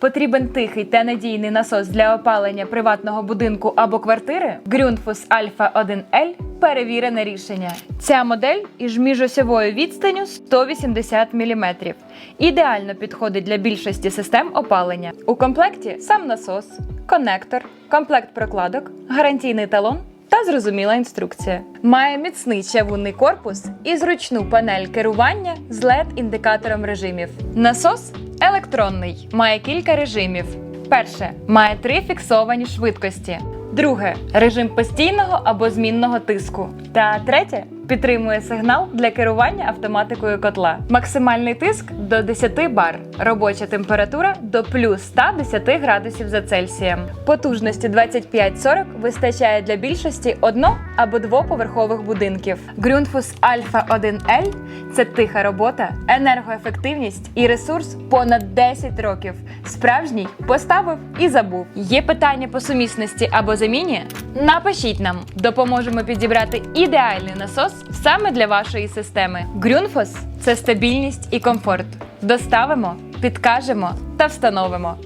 Потрібен тихий та надійний насос для опалення приватного будинку або квартири? Grundfos Alpha 1L – перевірене рішення. Ця модель із міжосьовою відстанню 180 мм. Ідеально підходить для більшості систем опалення. У комплекті сам насос, конектор, комплект прокладок, гарантійний талон та зрозуміла інструкція. Має міцний чавунний корпус і зручну панель керування з LED-індикатором режимів. Насос електронний, має кілька режимів. Перше має три фіксовані швидкості. Друге режим постійного або змінного тиску. Та третє підтримує сигнал для керування автоматикою котла. Максимальний тиск до 10 бар, робоча температура до плюс 110 градусів за Цельсієм. Потужності 25-40 вистачає для більшості одно- або двоповерхових будинків. Grundfos Alpha 1L – це тиха робота, енергоефективність і ресурс понад 10 років. Справжній поставив і забув. Є питання по сумісності або заміні? Напишіть нам, допоможемо підібрати ідеальний насос саме для вашої системи. Грюнфос – це стабільність і комфорт. Доставимо, підкажемо та встановимо.